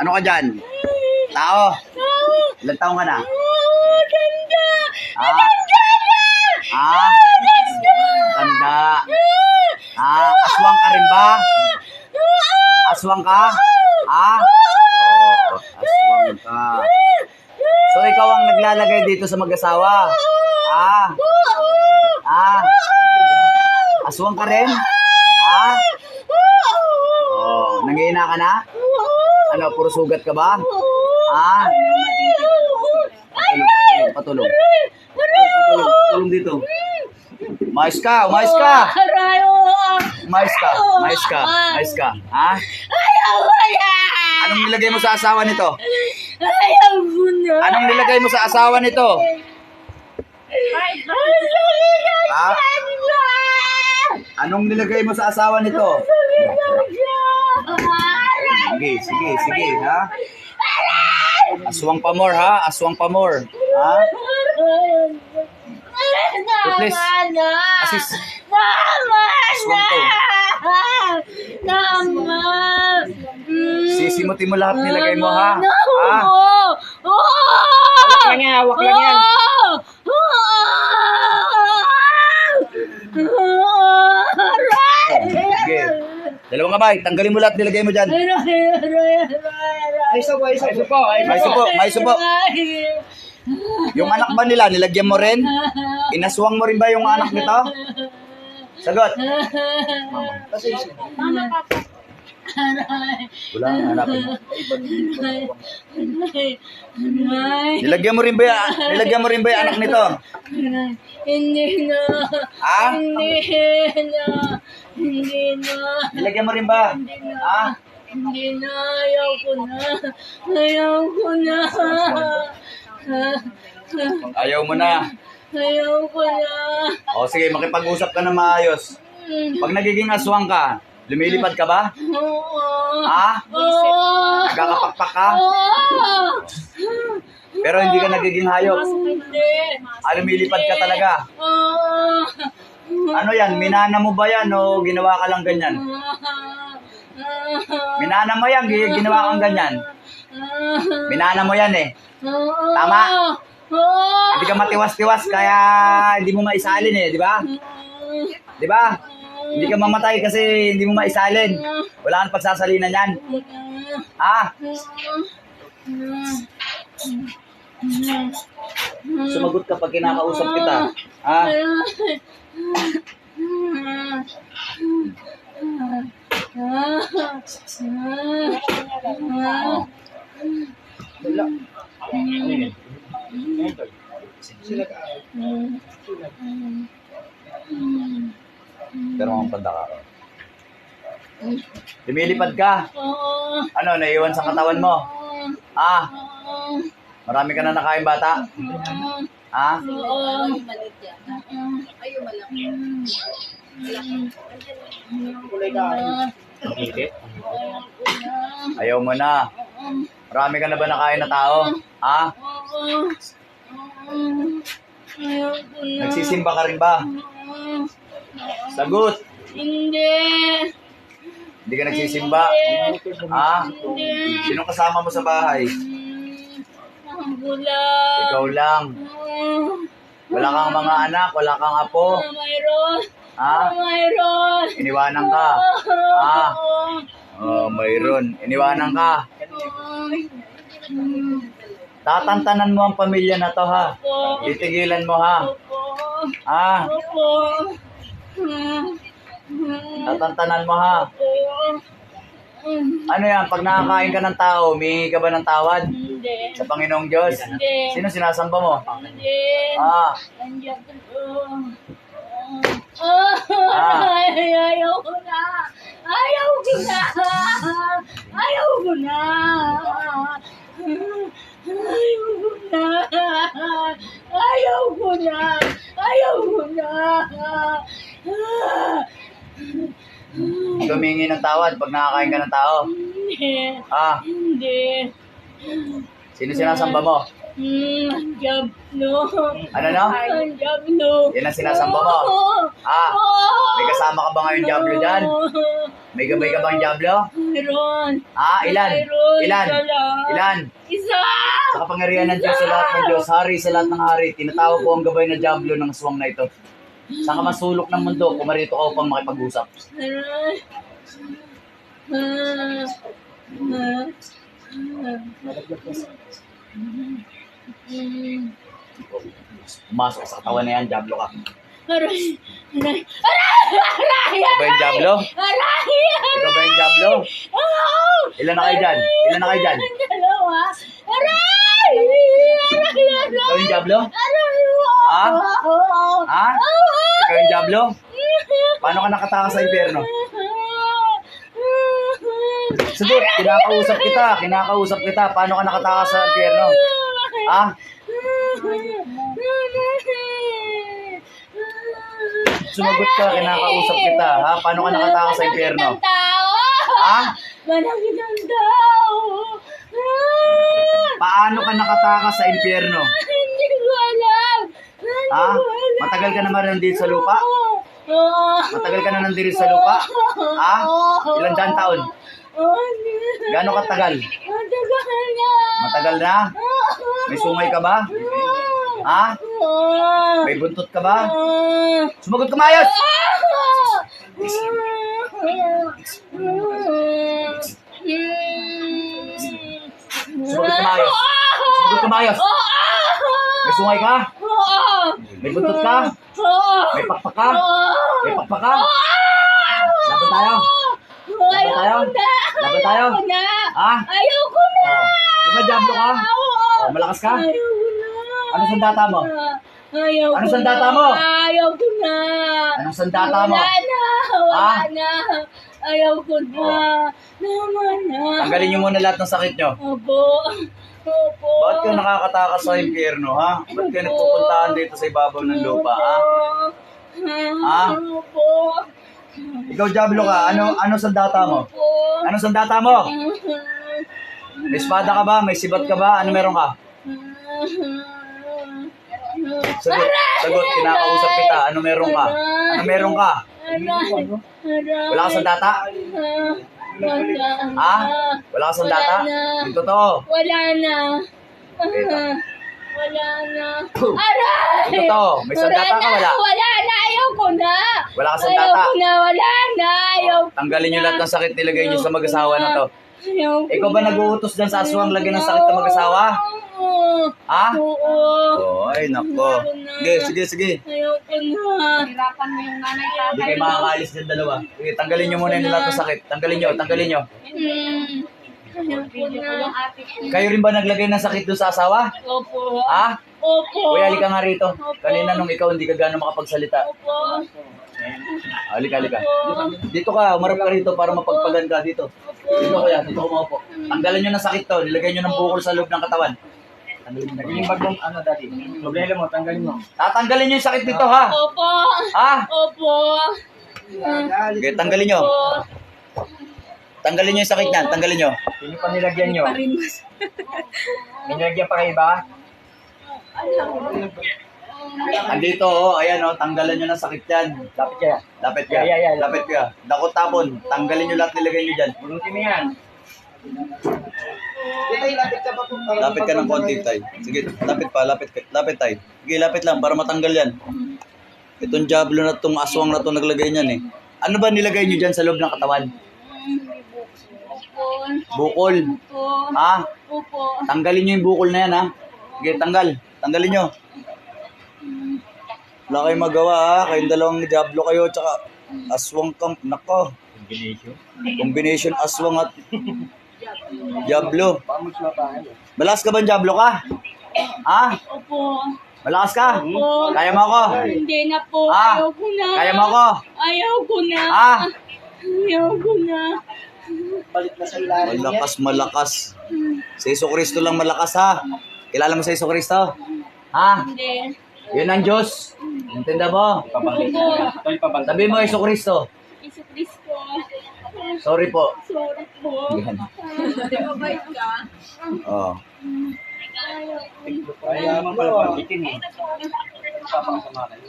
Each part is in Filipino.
Ano ka dyan? Tao? Ilan taong ka na? Ganda! Ah? Ah? Tanda. Ah, aswang ka rin ba? Aswang ka? Ah? Oh, aswang ka. So ikaw ang naglalagay dito sa mag-asawa? Ah? Ah? Aswang ka rin? Ah? Oh, nangihina ka na? Ano, puro sugat ka ba? Ah? Patulong, patulong, patulong. Dito. Mais ka, mais ka. Aray, oh. Mais ka, mais ka, mais ka. Ha? Ayaw ko na! Anong nilagay mo sa asawa nito? Ayaw ko na! Anong nilagay mo sa asawa nito? Ha? Anong nilagay mo sa asawa nito? Sige, sige, sige, ha? Aswang pamor, ha? Aswang pamor. Ha? Please. Asis. Mama Aswang to. Mama! Sisimutin mo lahat nilagay mo, ha? Ha? Hawak lang yan, hawak lang yan. Dalawang kamay, tanggalin mo lahat nilagay mo dyan. Ay, isa po, isa po. Ay, May supo, may supo. Yung anak ba nila, nilagyan mo rin? Inaswang mo rin ba yung anak nito? Sagot. Wala, hanapin mo. Nilagyan mo rin ba, nilagyan mo rin ba yung anak nito? Hindi na. Ha? Hindi na. Hindi na. Nilagyan mo rin ba? Ha? Hindi na. Ayaw ko na. Ayaw ko na. Ayaw mo na. Ayaw ko na. O sige, makipag-usap ka na maayos. Pag nagiging aswang ka, lumilipad ka ba? Oo. Ha? Oo. Nagkakapakpak ka? Oo. Pero hindi ka nagiging hayop. Hindi. Ah, lumilipad ka talaga. Oo. Ano yan? Minana mo ba yan o ginawa ka lang ganyan? Minana mo yan, gi- ginawa kang ganyan. Minana mo yan eh. Tama. Hindi ka matiwas-tiwas kaya hindi mo maisalin eh, di ba? Di ba? Hindi ka mamatay kasi hindi mo maisalin. Wala kang pagsasalinan yan. Ha? Sumagot ka pag kinakausap kita. Ha? Lumilipad ka. Oo. Ano, naiwan sa katawan mo? Ah, marami ka na nakain bata? Ha? Oo. Ayaw mo na. Marami ka na ba nakain na tao? Ha? Ayaw ko na. Nagsisimba ka rin ba? Sagot. Hindi. Hindi ka nagsisimba. Ha? Sino kasama mo sa bahay? Ang bula. Ikaw lang. Wala kang mga anak, wala kang apo. Mayroon. Ha? Mayroon. Iniwanan ka. Ha? Oh, mayroon. Iniwanan ka. Tatantanan mo ang pamilya na to ha. Titigilan mo ha. Ha? Opo. Tatantanan mo ha. Opo. Ano yan, pag nakakain ka ng tao, humingi ka ba ng tawad Hindi. sa Panginoong Diyos? Hindi. Sino sinasamba mo? Hindi. Ah, Andiyan ko. Ah, ayaw ko na. Ayaw ko na. Ayaw ko na. Ayaw ko na. Ayaw ko na. Ayaw ko na. Humingi ng tawad pag nakakain ka ng tao. Hindi. Ah, Hindi. Sino sinasamba mo? Hmm, job no. Ano no? Ang job no. Yan ang sinasamba mo. Ah, may kasama ka ba ngayon Diablo dyan? May gabay ka bang Diablo? Meron. Ah, ilan? Mayroon. Ilan? Isa lang. Ilan? Isa! Sa kapangyarihan ng Diyos sa lahat ng Diyos, hari sa lahat ng hari, tinatawag ko ang gabay na Diablo ng aswang na ito. Sa kamasulok ng mundo, pumarito ka upang makipag-usap. Pumasok sa katawan na yan, Diablo ka. Aray! Aray! Aray! Ba yung Diablo? Aray! Ikaw ba yung Diablo? Oh! Ilan na kayo dyan? Ilan na kayo dyan? Dalawa. Aray! Aray! Ikaw yung Diablo? Aray! Ha? Oh! Ha? Ikaw yung Diablo? Paano ka nakatakas sa impyerno? Sagot, kinakausap kita, kinakausap kita. Paano ka nakatakas sa impyerno? Ha? Sumagot ka, kinakausap kita. Ha? Paano ka nakatakas sa impyerno? Ha? Manakit ang tao! Paano ka nakatakas sa impyerno? Ha? Matagal ka naman nandito sa lupa? Matagal ka na nandito sa lupa? Ha? Ilan dyan taon? Gano'ng katagal? Matagal na! Na? May sungay ka ba? Ha? May buntot ka ba? Sumagot ka maayos! Sumagot ka maayos! Sumagot ka maayos! May sungay ka? May buntot ka? May pakpak ka? May pakpak ka? Laban tayo? Laban tayo? Laban tayo? Na! Ha? Ayoko na! Oh. Di ba Diablo ka? Oh, malakas ka? Ayoko na! Ano sandata mo? Ayoko Ano sandata mo? na! Ayoko na! Anong sandata mo? Wala na! Wala na! Ayoko na! Naman na! Tanggalin niyo muna lahat ng sakit niyo. Opo! Opo! Bakit kayo nakakatakas sa impyerno, ha? Ba't kayo nagpupuntahan dito sa ibabaw ng lupa, ha? Ha? Opo! Ikaw, Diablo ka, ano, ano sandata mo? Ano sandata mo? May espada ka ba? May sibat ka ba? Ano meron ka? Sagot, sagot, kinakausap kita. Ano meron ka? Ano meron ka? Wala ka sandata? Wala Ha? Wala ka sandata? Yung totoo. Wala na. Wala na. Aray! Yung totoo. May sandata ka, wala? Wala na. Ayaw ko na. Wala ka sandata? Ayaw ko na. Wala na. Ayaw ko Tanggalin niyo lahat ng sakit nilagay niyo sa mag-asawa na to. Ayaw Ikaw ba na. nag-uutos dyan sa aswang lagyan ng sakit ng mag-asawa? Oo. Ha? Oo. Oh, ay, nako. Sige, sige, sige. Ayaw ko na. Hirapan mo yung nanay Hindi tatay. kayo makakaalis dyan dalawa. Sige, tanggalin niyo muna yung lahat ng sakit. Tanggalin niyo, tanggalin. Hmm. Ayaw ko na. ate ko. Kayo rin ba naglagay ng sakit doon sa asawa? Opo. Ha? Opo. Kuya, halika nga rito. Kanina nung ikaw hindi ka gano'ng makapagsalita. Opo. Halika, halika. Dito ka, umarap ka rito para mapagpagan ka dito. Dito kuya, dito umaupo. Tanggalan nyo ng sakit to, nilagay nyo ng bukol sa loob ng katawan. Tanggalin nyo. Yung bagong ano, daddy. Problema mo, tanggalin mo. Tatanggalin nyo yung sakit dito ha. Opo. Ha? Opo. Okay, tanggalin nyo. Tanggalin nyo yung sakit niyan, tanggalin nyo. Sino pa nilagyan nyo? May nilagyan pa kayo ba? Andito, oh, ayan oh, tanggalan nyo ng sakit yan. Lapit kaya. Lapit ka, Yeah, yeah, yeah. lapit ka. Dakot tapon, tanggalin nyo lahat nilagay nyo dyan. Bunutin mo yan. Lapit ka ng konti, tay. Sige, lapit pa, lapit ka, lapit tay. Sige, lapit lang para matanggal yan. Itong jablo na itong aswang na itong naglagay niyan eh. Ano ba nilagay nyo dyan sa loob ng katawan? Bukol. Opo. Ha? Opo. Tanggalin nyo yung bukol na yan ha. Sige, tanggal. Tanggalin nyo. Wala kayong magawa ha. Kayong dalawang jablo kayo tsaka aswang kang, nako. Combination. Combination aswang at magsuwabahan. Malakas ka ba jablo ka? Ha? Opo. Malakas ka? Opo. Kaya mo ako? Hindi na po. Ah, Ayaw ko na. Kaya mo ako? Ayaw ko na. Ha? Ayaw ko na. Malakas, malakas. Si Iso Kristo lang malakas ha. Kilala mo si Iso Kristo? Ha? Hindi. Yun ang Diyos. Intinda mo? Sabi mo Iso Kristo. Iso Kristo. Sorry po. Sorry po. Yan. Mabait ka. Oh. Ayaw ko. Kaya naman pala pagitin eh. Papakasama kayo.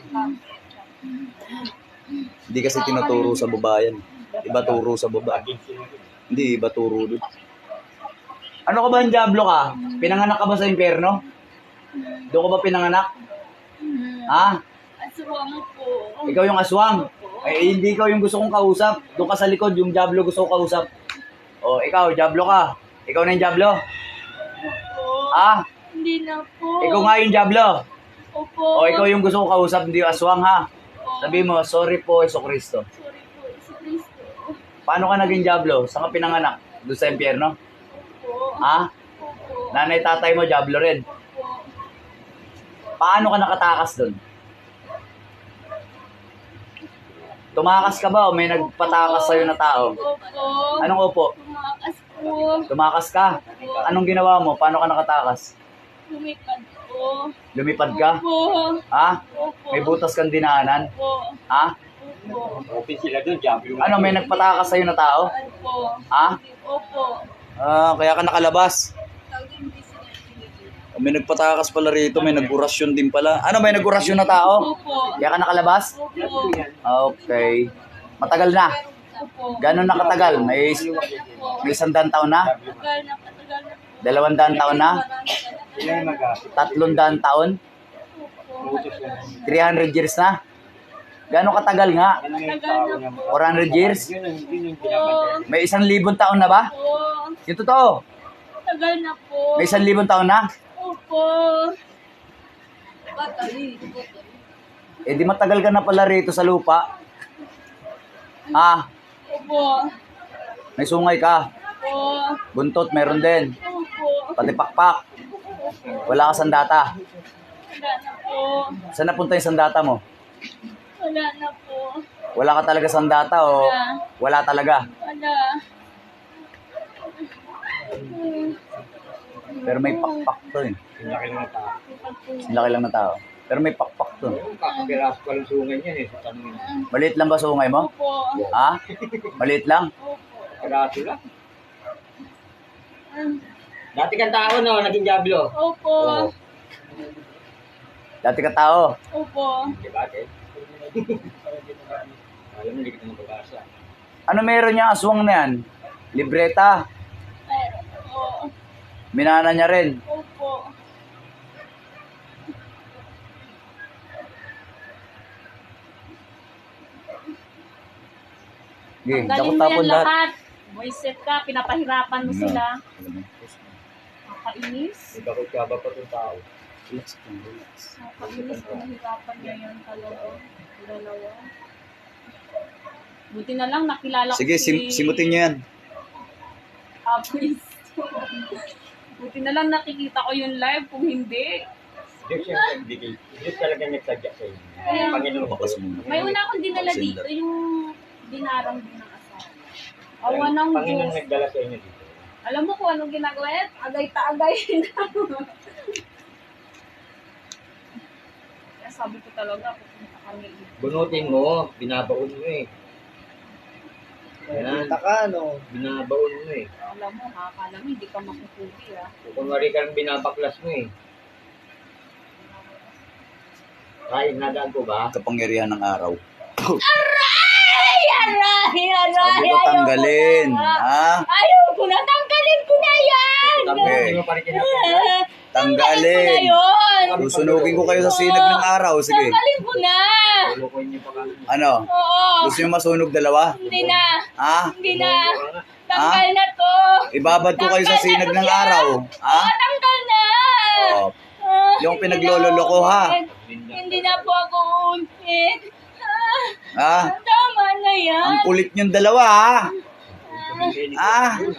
Hindi kasi tinuturo sa babayan. Iba turo sa baba. Hindi, iba turo doon. Ano ka ba ang Diablo ka? Pinanganak ka ba sa impyerno? Doon ka ba pinanganak? Ha? Aswang po. Ikaw yung aswang. Ay, hindi ikaw yung gusto kong kausap. Doon ka sa likod, yung Diablo gusto ko kausap. O, ikaw, Diablo ka. Ikaw na yung Diablo. Opo. Ha? Hindi na po. Ikaw nga yung Diablo. Opo. O, ikaw yung gusto kong kausap, hindi yung aswang ha. Sabi mo, sorry po, Iso Kristo. Sorry po, Iso Cristo. Paano ka naging Diablo? Saan ka pinanganak? Doon sa impyerno? Opo. Ha? Opo. Nanay tatay mo, Diablo rin. Opo. Paano ka nakatakas doon? Tumakas ka ba o may nagpatakas sa'yo na tao? Opo. Anong opo? Tumakas po. Tumakas ka? Anong ginawa mo? Paano ka nakatakas? Lumipad po. Lumipad ka? Opo. Ha? Opo. May butas kang dinaanan? Opo. Ha? Opo. Open sila doon. Ano, may nagpatakas sa'yo na tao? Opo. Ha? Opo. Ah, kaya ka nakalabas. May nagpatakas pala rito, may nag-orasyon din pala. Ano, may nag-orasyon na tao? Opo. Ka nakalabas? Opo. Okay. Matagal na. Opo. Gano'n nakatagal? May, may sandang taon na? Na, na. Dalawang daan taon na? Tatlong daan taon? Opo. Utos yan. 300 years na? Gano'ng katagal nga? Ano yung tao niya? 400 years? May isang libong taon na ba? Yung totoo. Tagal na po. May isang libong taon na? Opo. Eh di matagal ka na pala rito sa lupa. Ah, Opo. may sungay ka. Opo. Buntot, meron din. Opo. Pati pakpak. Wala ka sandata. Wala na po. Saan napunta yung sandata mo? Wala na po. Wala ka talaga sandata o wala talaga? Wala. Pero may pakpak to eh. Laki ng tao. Laki lang na tao. Pero may pakpak to. Kakapiraso pa lang sungay niyan eh. Sa. Maliit lang ba sungay mo? Opo. Ha? Maliit lang? Opo. Kakapiraso lang. Dati kang tao no, naging Diablo. Opo. Oo. Dati ka tao. Opo. Di ba, Ted? Alam mo, hindi kita mapag-asa. Ano meron niya aswang na yan? Libreta. Meron po. Minana niya rin. Opo. Okay, Ang galing mo yan lahat. lahat. Boyset ka, pinapahirapan mo sila. Nakainis. Di ba kung kaba pa itong tao? Nakainis, pinahirapan niya yan talaga. Dalawa. Buti na lang nakilala ko Sige, sim- simutin niyo yan. Apoy. Buti na lang nakikita ko yung live kung hindi. Diyos yung nagbigay. Diyos talaga nagsadya sa inyo. Panginoon ko. May una akong dinala dito, yung dinarang din ng asawa. Awa ng Panginoon Diyos. nagdala sa inyo dito. Alam mo kung anong ginagawa yan? Agay-taagay na. Kaya sabi ko talaga, pupunta kami. Bunutin mo, binabaon mo eh. Yan, ka, no? binabaon mo eh. Alam mo, nakakala mo, hindi ka makukubi ah. Kung wari ka ng binabaklas mo eh. Kahit nadaan ko ba? Kapangyarihan ng araw. Ay, aray, aray, Sabi ko tanggalin. Ha? Ayaw ko na, tanggalin ko na yan! Tapos hindi mo pa rin kinakanta. Tanggalin ko na yun! Susunugin ko kayo sa sinag ng araw. Sige. Tanggalin ko na! Ano? Oo, Gusto niyo masunog dalawa? hindi na, Ha? hindi na. Tanggal na to. Ibabad ko kayo sa sinag ng araw. Ha? Oo, tanggal na. Oh, Ah, Yung hindi pinaglololo na ko, ha? ulit. Hindi na po ako ulit. Ah, ha? tama na yan. Ang kulit niyong dalawa, ha? Ah. Ah, tama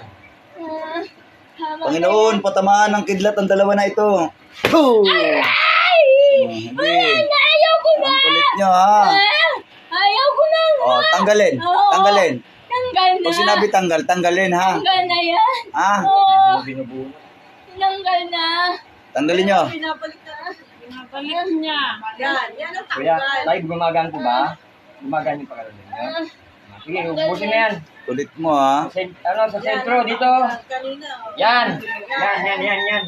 na Panginoon, patamaan ng kidlat ang dalawa na ito. Oh, Ay! hindi. Wala na, ayaw ko na. Ang kulit ha? Ah, ayaw ko na. Oh, tanggalin. Oo. Tanggalin. Tanggal na. Pag sinabi tanggal, tanggalin, ha? Tanggal na yan. Ha? Oo, Binubuo. tanggal na. Tanggalin niyo. Pinabalik na. Pinabalik niya. Yan, yan ang Kuya, tanggal. live gumagaan ko ba? Gumagaan yung pagkaroon niya. Ah, Sige, ubusin na yan. Kulit mo ha. Sa, ano, sa sentro, dito. Yan. Yan, yan, yan, yan.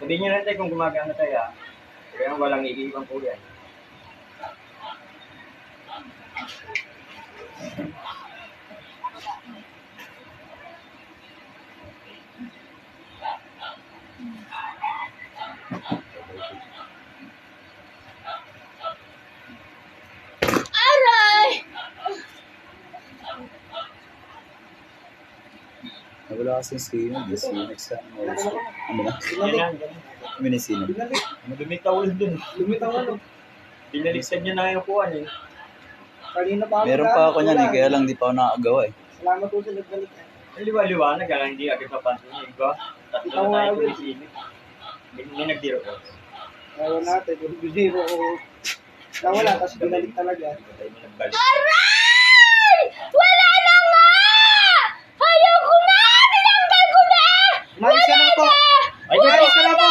Sabihin nyo lang tayo kung gumagana tayo ah. Kaya walang iiwan po yan. Wala kasing sino. Just sino sa... Ano na? Yan yan. Ano na sino? Ano lumitaw ulit dun. Lumitaw ano? Binaliktad niya na yung kuhan eh. Kanina pa Meron pa ako niyan eh, kaya lang di pa ako nakakagawa eh. Salamat po sa nagbalik. Ang liwa-liwanag, kaya hindi agad mapansin niya. Iba, tatlo na tayo tumisili. May, may nagdiro ko. Ayaw natin, yung bidiro ko. Nawala, tapos binalik talaga. Aray! Wala na nga! Ayaw ko na! Tinanggal ko na! Ka na po! Ay, Umayos ka na po!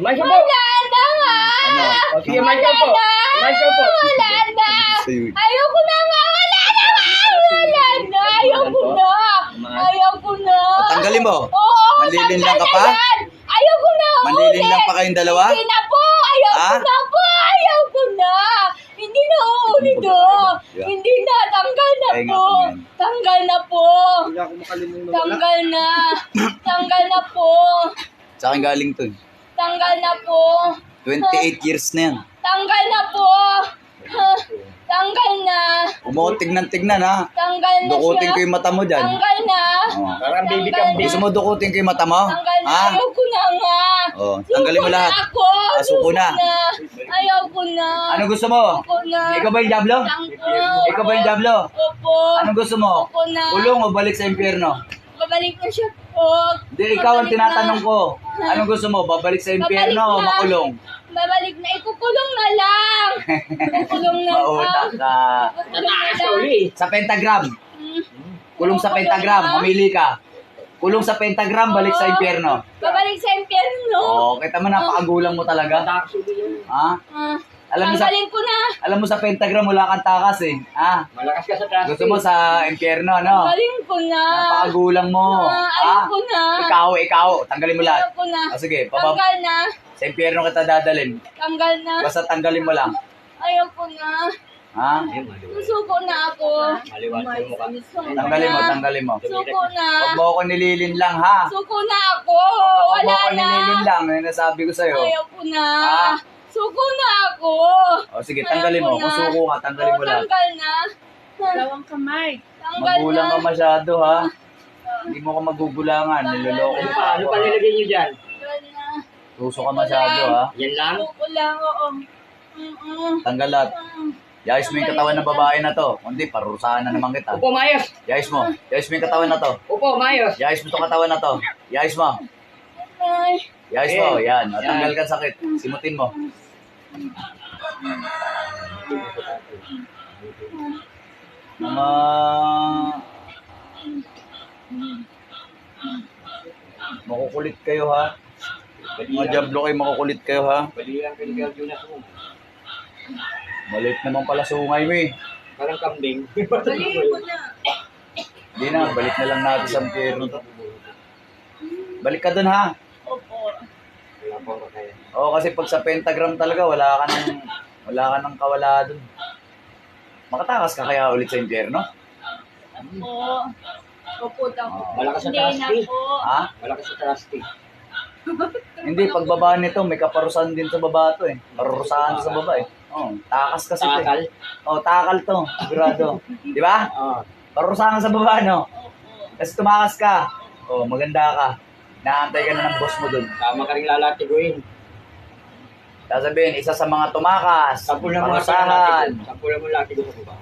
Umayos po! Wala na nga! Ano? O sige, ka po! Ka po! Wala na! Sa'yo eh. Ayaw ko na nga! Wala na nga! Wala na! Ayaw ko na! Ayaw ko na! O, tanggalin mo. Oo! Manlilin lang ka pa? na yan. Ayaw ko na! Manlilin lang pa kayong dalawa? Hindi na po! Ayaw ko Ah? na po! Ayaw ko na! Hindi na uulit do! Yeah. Hindi na! Tanggal na po! Tanggal na po! Tanggal na! Tanggal na po! Sa akin galing to eh. Tanggal na po! 28 years na yan. Tanggal na po! Ha, Tanggal na! Umuot tignan-tignan ha. Tanggal na Dukutin ko siya! yung mata mo dyan. Tanggal na! Oh. Parang baby kambing. Gusto mo dukutin ko yung mata mo? Tanggal na! Ha? Ayaw ko na nga! Oh, tanggalin mo Suko lahat. Na ako! Ah, suko na. Ayaw ko na! Ano gusto mo? Suko na! Ikaw ba yung Diablo? Tanggal! Ikaw ba yung Diablo? Opo! Anong gusto mo? Suko na! Kulong o balik sa impyerno? Babalik na siya po! Hindi, ikaw ang Babalik tinatanong na. ko. Anong gusto mo? Babalik sa impyerno o Babalik na. makulong? Babalik na! Ikukulong na lang! Ikukulong na Mauna lang! ka. Tataas ka uli. Sa pentagram. Hmm. Kulong sa pentagram. Mamili ka. Kulong sa pentagram, balik sa impyerno. Babalik sa impyerno! Oh, kita mo napakagulang mo talaga. Uli yun. Ha? Ah, Alam mo sa tanggalin ko na! alam mo sa pentagram wala kang takas eh. Ha? Malakas ka sa taas. Gusto mo sa impyerno, ano? Tanggalin ko na! Napakagulang mo. Ah, Ha? ayoko na! Ikaw, ikaw, tanggalin mo lahat. Ayoko na! Ah, sige, pabab Tanggal na! sa impyerno kita dadalhin. Tanggal na! Basta tanggalin mo lang. Ayoko na! Ha? Susuko na ako! Maliwanag yung mukha. Tanggalin mo, tanggalin mo. Suko na! Huwag mo ako nililin lang, ha? Suko na ako! Huwag mo Wala ako na! nililin lang, yun ang sabi ko sa'yo. Ayoko na! Ah. Suko na ako! O sige, tanggalin mo. Kung na. suko ka, tanggalin mo Oh, lahat. Tanggal na! Dalawang kamay. Tanggal Magulang na! ka masyado, ha? Hindi mo ka magugulangan. Niloloko mo pa Ano ako. pa ha? nilagay niyo dyan? Tanggal na! Tuso ka masyado, ha? Yan lang? Suko lang, oo. Mm-mm. Tanggal lahat. Yayos mo yung katawan ng babae na to. Kundi, parusahan na naman kita. Upo, mayos! Yayos mo. Yayos mo yung katawan na to. Upo, mayos! Yayos mo itong katawan na to. Yayos mo. Ay, Yayos mo. Eh, Yan. Yan. Tanggal ka sakit. Simutin mo. Mga... Makukulit kayo ha. Mga jablo kayo, makukulit kayo ha. Maliit naman pala sungay mo eh. Parang kambing. Hindi na, balik na lang natin sa. Balik ka dun ha. Opo. Ako kaya. Oo, kasi pag sa pentagram talaga, wala ka nang, wala ka nang kawala dun. Makatakas ka kaya ulit sa impyerno? Opo. Opo, tako. Malakas sa Hindi na trusty. po. Ha? Malakas sa trusty. Hindi, pagbaba nito, may kaparusahan din sa baba to eh. Parusahan sa baba eh. Oo, takas kasi to eh. Takal. Oo, takal to, sigurado. Di ba? Oo. Parusahan sa baba, no? Kasi tumakas ka. Oo, maganda ka. Naantay ka na ng boss mo dun. Tama ka rin lalatiguin. Sasabihin, isa sa mga tumakas, Sampu na mo parusahan. latiguin. Sampu na mo latiguin sa baba.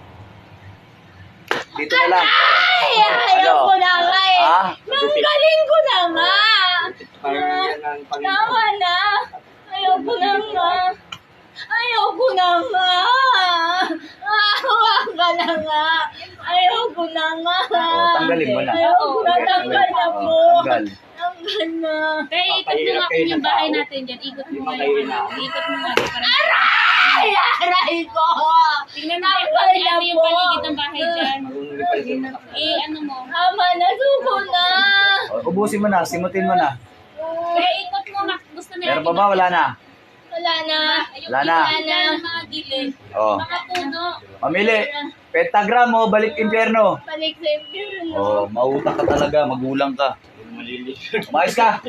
Dito na lang. Ay, ayaw Ano? ko na nga eh. Ha? Nanggaling ko na nga. Parang yan ang Tama Panginoon. na. Ayaw ko na nga. Ayaw ko na nga. Awa ka na nga. Ayaw ko na nga. Tanggalin mo na. Ayaw ko na. Tanggal na po. Tanggal. Tanggal na. Kaya ikot mo nga kung yung ng bahay natin dyan. Ikot mo nga yung na- Ikot mo nga. Para Ay, aray ko! Tingnan mo yung, ano yung naku. paligid ng bahay dyan. Eh, ano mo? Ama, nasuko na! O, Ubusin mo na, simutin mo na. Eh, ikot mo. Mak. Gusto nila. Meron pa ba? Wala na. Wala na. Yung Wala na. Wala na. Mga gilid. Oh. Mga puno. Mamili. Pentagram mo, balik impyerno. Balik sa impyerno. Oh, mautak ka talaga, magulang ka. Umayos ka.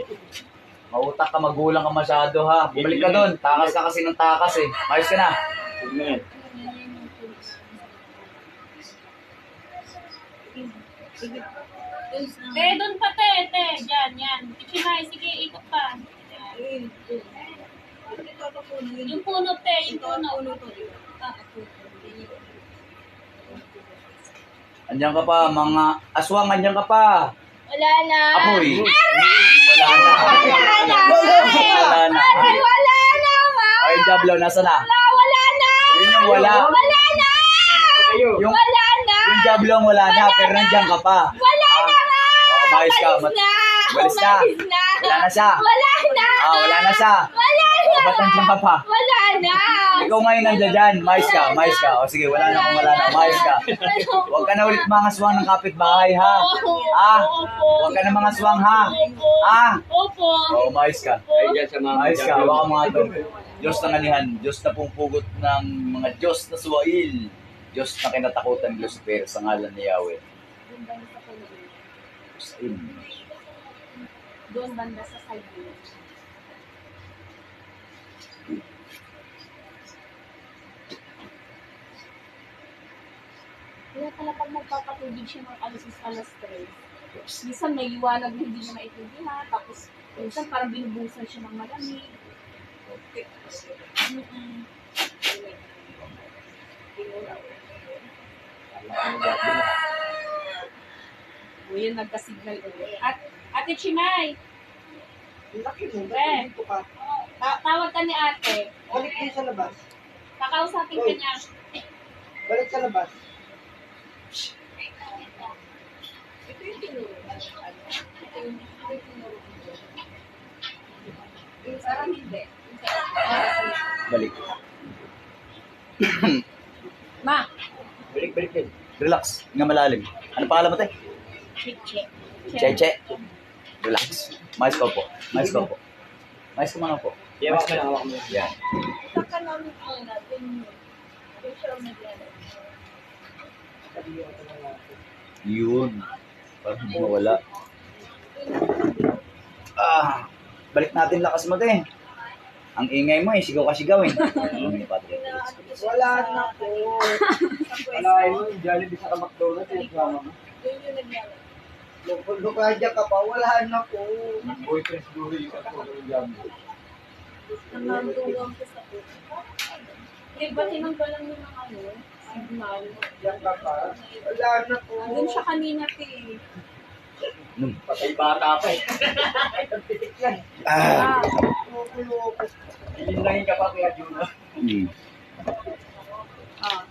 Mautak ka, magulang ka masyado ha. Bumalik ka doon. Takas ka kasi ng takas eh. Umayos ka na. Eh, doon pa, te, te. Diyan, yan. Ichimay, sige, ikot pa. Yung puno, te. Yung puno. Andiyan ka pa, mga aswang, andiyan ka pa. Wala na. Apoy. Wala na. Wala na. Ay, wala na, ma! Ay, Jablo, nasa na? Wala, wala na! Yun yung wala. Wala na! Yung, Wala na! yung Jablo ang wala na, pero nandiyan ka pa. Wala na, ma! Oh, umayos ka. Umalis na! Umalis na! Wala na siya. Wala na! Ah, wala na siya. Wala na! Oh, ba't nandiyan ka pa? Wala na! Ikaw ngayon nandiyan dyan. Mais ka, mais ka. O sige, wala na kung wala na. Mais ka. Huwag ka na ulit mga swang ng kapitbahay, ha? Ha? Huwag ka na mga swang, ha? Ha? Opo! O, mais ka. Sa Mais ka, hawa ka mga to. Diyos na nalihan, Diyos na pumpugot ng mga Diyos na suwail. Diyos na kinatakutan Lucifer sa ngalan ni Yahweh. Amen. Doon banda sa side mo. Kaya pala pag magpapatubig siya ng alas is alas 3. Minsan may liwanag na hindi niya maintindihan. Tapos minsan parang binubusan siya ng malamig. Mm-mm. O yun, nagka-signal ulit. At, Ate Chinay, Ang laki mo. Eh. Dito ka. ta- tawag ka ni ate. Balik kayo sa labas. Kakausapin ka niya. Balik sa labas. Ito yung tinuro. Ito yung ito yung tinuro. Yung sarang hindi. Balik. Ma, Balik, balik din. Relax. Nga malalim. Ano pangalan mo, te? Chiche. Cheche. Relax. Mais ko po. Mais ko po. Mais ko mga po. Kaya wak ka na, hawak mo. Yan. Saka namin po natin yun. Social media. Yun. Parang mawala. Ah, balik natin lakas mo, te. Ang ingay mo eh, sigaw ka sigaw eh. Ano ni Patrick? Wala na po. Wala mo. Jollibee sa McDonald's. Yung drama mo. Yun yung nagyari. Lukadya ka pa. Wala na po. Boyfriend siguro yung katulong yung jam. Nanganduwang ko sa puso. Di ba tinanggalan mo ng ano? Signal. Diyan ka pa. Wala na po. Doon siya kanina, te. Patay bata pa eh. Ah. Loko-loko. Ilinangin ka pa kaya Juna. Hmm. Ah.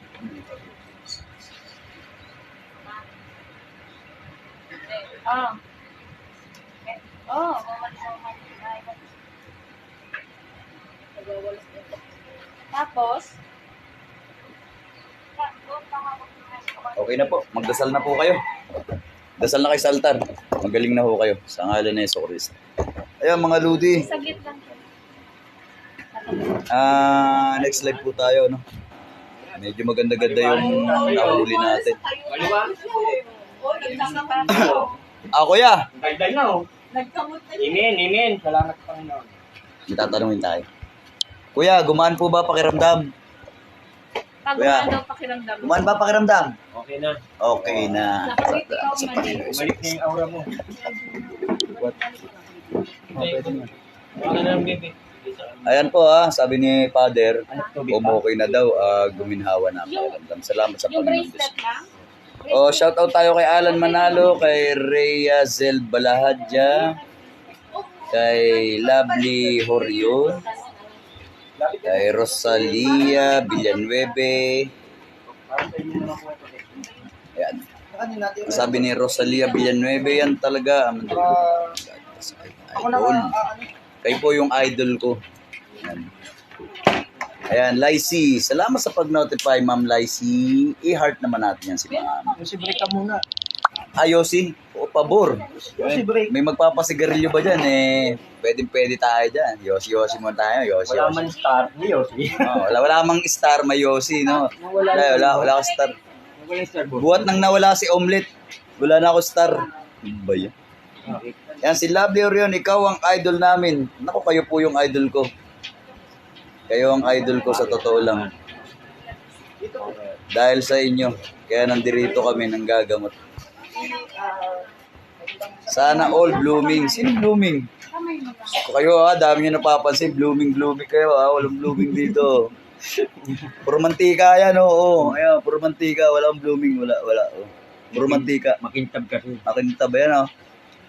Ah. Oh. Tapos, Okay na po. Magdasal na po kayo. Dasal na kayo sa altar. Magaling na ho kayo. Sa ngalan ni Yeso Cristo. Ayan mga Ludi. saglit lang. Ah, next live po tayo, no? Medyo maganda-ganda yung nahuli natin. Ano ba? Oh, nagkakata. Ah, kuya! Dagdag na oh. Nagkamot na Amen, amen. Salamat Panginoon. May tatanungin tayo. Kuya, gumaan po ba pakiramdam? Pag Kuya. daw pakiramdam. Gumaan ba pakiramdam? Okay na. Okay na. Nakawit ikaw na yung aura mo. Baka na lang, baby. Ayan po ha, sabi ni Father, umokay na daw, ah, guminhawa na ang pakiramdam. Salamat sa Yung Panginoon Diyos. bracelet lang? Oh, shout out tayo kay Alan Manalo, kay Rhea Zel Balahadja, kay Lovely Horio, kay Rosalia Villanueve. Ayan. Sabi ni Rosalia Villanueve, yan talaga. Idol. Kayo po yung idol ko. Yan. Ayan, Lycy. Salamat sa pag-notify, Ma'am Lycy. I-heart naman natin yan si Ma'am. Kasi break ka muna. Ayosi, o pabor. Kasi break. May magpapasigarilyo ba dyan? Eh, pwedeng pwede tayo dyan. Yosi-yosi mo tayo. Yosi, Wala yosi. man star ni Yossi. Oh, wala, wala mang star, may yosi, no? Wala, wala, wala ka star. Buhat nang nawala si Omelette. Wala na ako star. Ba yan? Yan, si Lovely Orion, ikaw ang idol namin. Naku, kayo po yung idol ko. Kayo ang idol ko sa totoo lang. Dahil sa inyo, kaya nandirito kami ng gagamot. Sana all blooming. Sino blooming? Kayo ha, dami nyo napapansin. Blooming, blooming kayo ha. Walang blooming dito. Puro mantika yan, oo. Ayan, puro mantika. Walang blooming, wala, wala. Oh. Puro mantika. Makintab kasi. Makinta ba yan, oh?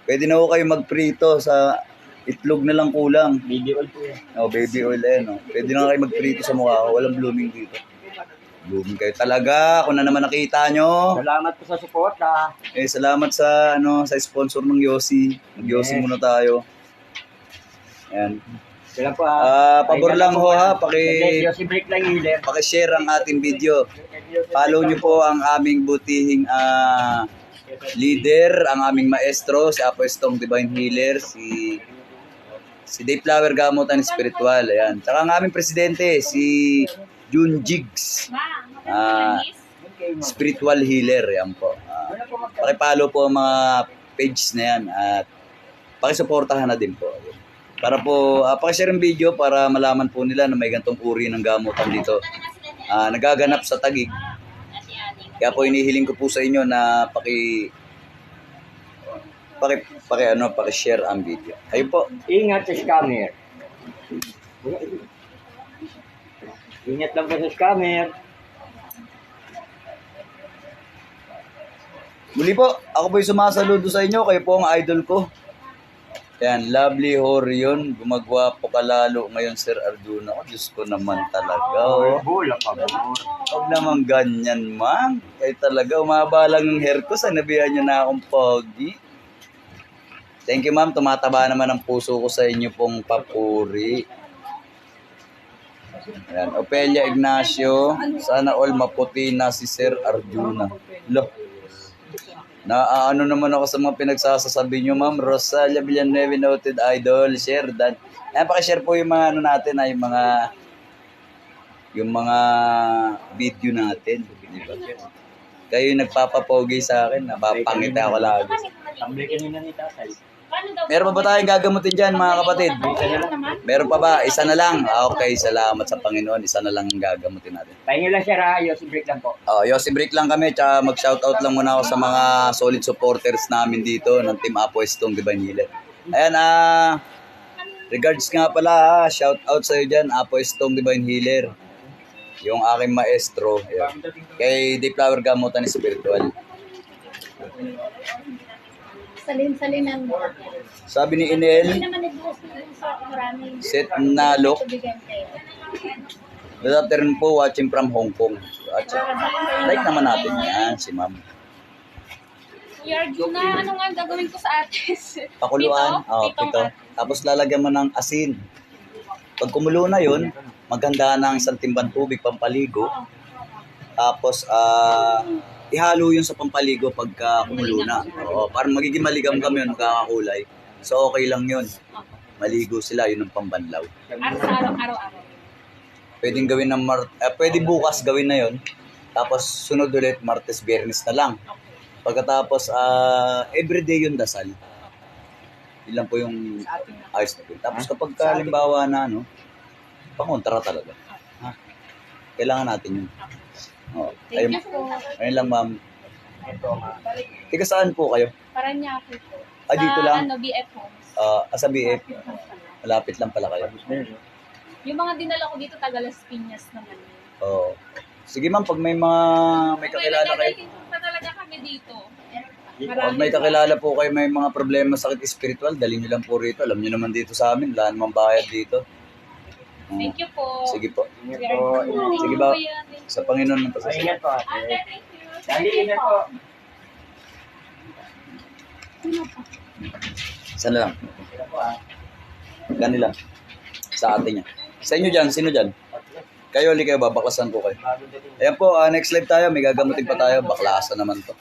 Pwede na ho kayo magprito sa itlog na lang kulang. Baby oil po yan. Oh, baby oil yan, oh. Pwede na kayo magprito sa mukha ko. Walang blooming dito. Blooming kayo talaga. Kung na naman nakita nyo. Salamat po sa support ah. Eh, salamat sa, ano, sa sponsor ng Yossi. Mag-Yossi Yes. muna tayo. Ayan. Sila po Ah, pabor lang ho, ha. Paki- Paki... Yossi break lang healer. Pakishare ang ating video. Follow nyo po ang aming butihing ah, leader, ang aming maestro, si Apo Estong Divine Healer, si si Dave Flower Gamutan Spiritual, ayan. Tsaka ang aming presidente, si Jun Jigs, ah, Spiritual Healer, yan po. Ah, pakipalo po ang mga page na yan at pakisuportahan na din po. Para po, uh, pakishare ang video para malaman po nila na may gantong uri ng gamutan dito. Ah, nagaganap sa Tagig. Kaya po inihiling ko po sa inyo na paki paki paki ano, paki-share ang video. Ayun po. Ingat sa scammer. Ingat lang po sa scammer. Muli po, ako po yung sumasaludo sa inyo. Kayo po ang idol ko. Yan, lovely Horion. Gumagawa po kalalo ngayon, Sir Arjuna. Oh, Diyos ko naman talaga. Oh. Bula pa. Huwag naman ganyan, ma'am. Kayo talaga, umaba lang yung hair ko. Sanabihan niyo na akong pogi. Thank you, ma'am. Tumataba naman ang puso ko sa inyo pong papuri. Ayan. Opelia Ignacio. Sana all maputi na si Sir Arjuna. Lo. Na ano naman ako sa mga pinagsasasabi niyo, ma'am. Rosalia Villanueva noted idol. Share that. Ayan, pakishare po yung mga ano natin, ay yung mga yung mga video natin. Di ba? Kayo yung nagpapapogi sa akin, napapangit ako lagi. Tambay kanina ni tatay. Meron pa ba tayong gagamutin dyan, mga kapatid? Meron pa ba? Isa na lang. Ah, Okay, salamat sa Panginoon. Isa na lang ang gagamutin natin. Pahingi lang siya ra, Yossi break lang po. Oh, Yossi break lang kami, tsaka mag-shoutout lang muna ako sa mga solid supporters namin dito ng Team Apo Estong Divine Healer. Ayan, ah, regards nga pala, ah, shoutout sa iyo dyan, Apo Estong Divine Healer. Yung aking maestro, ayan. kay Deep Flower Gamutan Spiritual. Salin-salinan mo. Sabi ni Hindi Inel, naman nag-boss sa maraming set na look. bigyan kayo. Good afternoon po, watching from Hong Kong. At like naman natin yan, si ma'am. Yarju na, ano nga ang gagawin ko sa atis? Pakuluan, Pito? oh, Pitong pito. Tapos lalagyan mo ng asin. Pag kumulo na yun, maganda ng isang timbang tubig pampaligo. Tapos, ah, ihalo yun sa pampaligo pagka kumulo na. Oo, parang magiging maligam kami yun, magkakakulay. So, okay lang yun. Maligo sila, yun ang pambanlaw. Araw-araw, araw-araw. Pwedeng gawin ng mar eh, pwede bukas gawin na 'yon. Tapos sunod ulit Martes, Biyernes na lang. Pagkatapos ah everyday yung dasal. Ilan po yung ayos na po. Tapos kapag ka, halimbawa na ano, pangontra talaga. Ha? Kailangan natin yun. Oh, Thank ayun, you po. ayun lang ma'am. Tika saan po kayo? Paranaque po. Ah, dito Sa, lang? ano, BF Homes. Ah, sa BF. Malapit lang pala kayo. Yung mga dinala ko dito, taga Las Piñas naman. yun. Oh. Sige ma'am, pag may mga may kakilala kayo, May pa talaga kami dito. Pag may kakilala po kayo may mga problema sakit spiritual, dali nyo lang po rito. Alam nyo naman dito sa amin, wala namang bayad dito. Thank you po. Sige po. Ingat We po. Sige ba? Sa Panginoon ng Ay, pasasalamat. Ingat po ate. Thank you. Dali, ingat po. Saan na lang? Ingat po ah. Lang. Sa ate niya. Sa inyo dyan, sino dyan? Kayo, hindi kayo, babaklasan ko kayo. Ayan po, ah, next live tayo. May gagamutin pa tayo. Baklasan naman to.